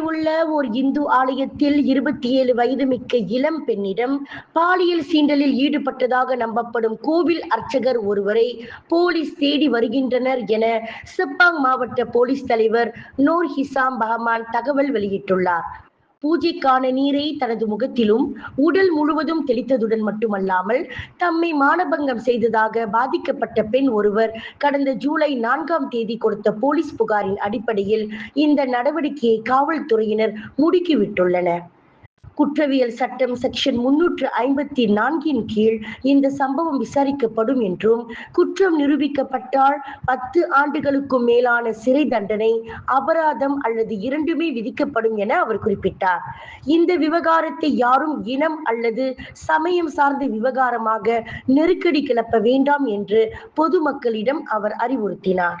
உள்ள ஓர் இந்து ஆலயத்தில் இருபத்தி ஏழு வயது மிக்க இளம் பெண்ணிடம் பாலியல் சீண்டலில் ஈடுபட்டதாக நம்பப்படும் கோவில் அர்ச்சகர் ஒருவரை போலீஸ் தேடி வருகின்றனர் என செப்பாங் மாவட்ட போலீஸ் தலைவர் நூர் ஹிசாம் பஹமான் தகவல் வெளியிட்டுள்ளார். பூஜைக்கான நீரை தனது முகத்திலும் உடல் முழுவதும் தெளித்ததுடன் மட்டுமல்லாமல் தம்மை மானபங்கம் செய்ததாக பாதிக்கப்பட்ட பெண் ஒருவர் கடந்த ஜூலை நான்காம் தேதி கொடுத்த போலீஸ் புகாரின் அடிப்படையில் இந்த நடவடிக்கையை காவல்துறையினர் முடுக்கிவிட்டுள்ளனர். குற்றவியல் சட்டம் செக்ஷன் முன்னூற்று ஐம்பத்தி நான்கின் கீழ் இந்த சம்பவம் விசாரிக்கப்படும் என்றும் குற்றம் நிரூபிக்கப்பட்டால் பத்து ஆண்டுகளுக்கும் மேலான சிறை தண்டனை அபராதம் அல்லது இரண்டுமே விதிக்கப்படும் என அவர் குறிப்பிட்டார். இந்த விவகாரத்தை யாரும் இனம் அல்லது சமயம் சார்ந்த விவகாரமாக நெருக்கடி கிளப்ப வேண்டாம் என்று பொதுமக்களிடம் அவர் அறிவுறுத்தினார்.